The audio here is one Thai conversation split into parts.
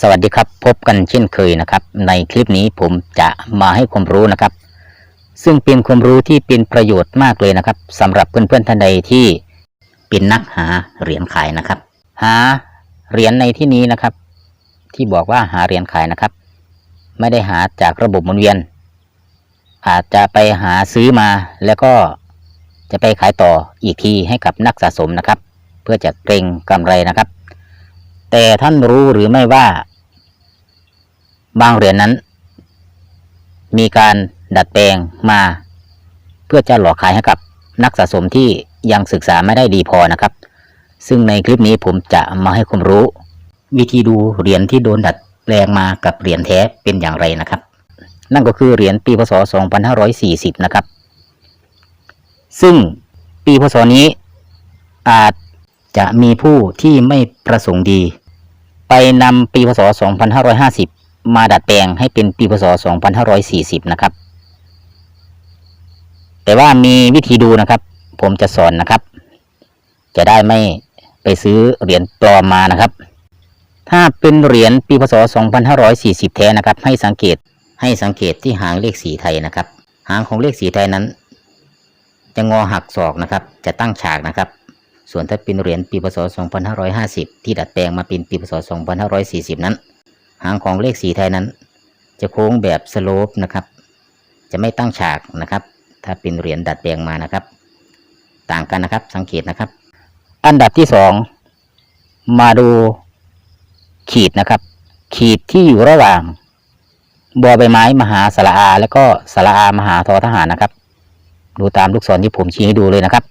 สวัสดีครับ พบกันเช่นเคยนะครับ ในคลิปนี้ผมจะมาให้ความรู้นะครับ ซึ่งเป็นความรู้ที่เป็นประโยชน์มากเลยนะครับสำหรับเพื่อนๆท่านใดที่เป็นนักหาเหรียญขายนะครับ หาเหรียญในที่นี้นะครับ ที่บอกว่าหาเหรียญขายนะครับ ไม่ได้หาจากระบบหมุนเวียน อาจจะไปหาซื้อมาแล้วก็จะไปขายต่ออีกทีให้กับนักสะสมนะครับ เพื่อจะเกรงกำไรนะครับ แต่ท่านรู้หรือไม่ว่า บางเหรียญนั้น มีการดัดแปลงมา เพื่อจะหลอกขายให้กับนักสะสมที่ยังศึกษาไม่ได้ดีพอนะครับ ซึ่งในคลิปนี้ผมจะมาให้ความรู้ วิธีดูเหรียญที่โดนดัดแปลงมากับเหรียญแท้เป็นอย่างไรนะครับ นั่นก็คือเหรียญปีพศ 2540 นะครับ ซึ่งปีพศนี้อาจ จะมีผู้ที่ไม่ประสงค์ดี ไปนำปีพศ 2550 มาดัดแปลงให้เป็นปีพศ 2540 นะครับ แต่ว่ามีวิธีดูนะครับ ผมจะสอนนะครับ จะได้ไม่ไปซื้อเหรียญปลอมมานะครับ ถ้าเป็นเหรียญปีพศ 2540 แท้นะครับ ให้สังเกตให้สังเกตที่หางเลขสีไทยนะครับ หางของเลขสีไทยนั้น จะงอหักศอกนะครับ จะตั้งฉากนะครับ ส่วนถ้าเป็นเหรียญปีพศ 2550 ที่ดัดแปลงมาเป็นปีพศ 2540 นั้น หางของเลขสีไทยนั้น จะโค้งแบบสโลปนะครับ จะไม่ตั้งฉากนะครับ ถ้าเป็นเหรียญดัดแปลงมานะครับ ต่างกันนะครับ สังเกตนะครับ อันดับที่สองมาดูขีดนะครับ ขีดที่อยู่ระหว่างบอใบไม้มหาสระอา และก็สระอามหาทอทหารนะครับ ดูตามลูกศรที่ผมชี้ให้ดูเลยนะครับ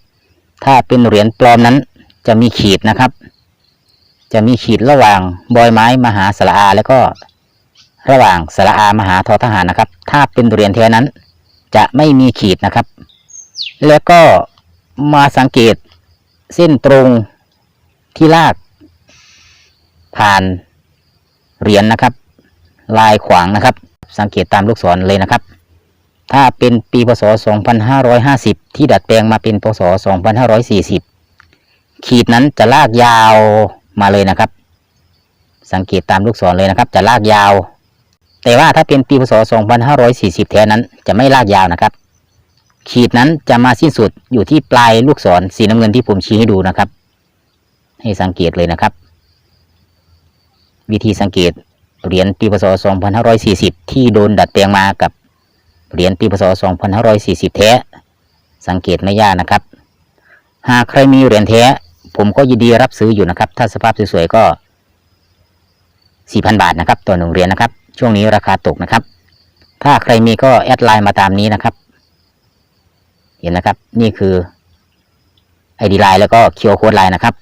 ถ้าเป็นเหรียญปลอมนั้น จะมีขีดนะครับ จะมีขีดระหว่างบอยไม้มหาสระอาแล้วก็ระหว่างสระอามหาทอทหารนะครับ ถ้าเป็นเหรียญแท้นั้น จะไม่มีขีดนะครับ แล้วก็มาสังเกตเส้นตรงที่ลากผ่านเหรียญนะครับ ลายขวางนะครับ สังเกตตามลูกศรเลยนะครับ ถ้าเป็นปีพศ 2550 ที่ดัดแปลงมาเป็นพศ 2540 ขีดนั้นจะลากยาวมาเลยนะครับ สังเกตตามลูกศรเลยนะครับ จะลากยาว แต่ว่าถ้าเป็นปีพศ 2540 แท้นั้นจะไม่ลากยาวนะครับ ขีดนั้นจะมาสิ้นสุดอยู่ที่ปลายลูกศรสีน้ำเงินที่ผมชี้ให้ดูนะครับ ให้สังเกตเลยนะครับ วิธีสังเกตเหรียญปีพศ 2540 ที่โดนดัดแปลงมากับ เหรียญปีพศ2540 แท้ สังเกตไม่ยากนะครับ หากใครมีเหรียญแท้ ผมก็ยินดีรับซื้ออยู่นะครับ ถ้าสภาพสวยๆก็ 4,000 บาทนะครับ ต่อหนึ่งเหรียญนะครับ ช่วงนี้ราคาตกนะครับ ถ้าใครมีก็แอดไลน์มาตามนี้นะครับ เห็นนะครับ นี่คือ ID ไลน์แล้วก็ QR Code ไลน์นะครับ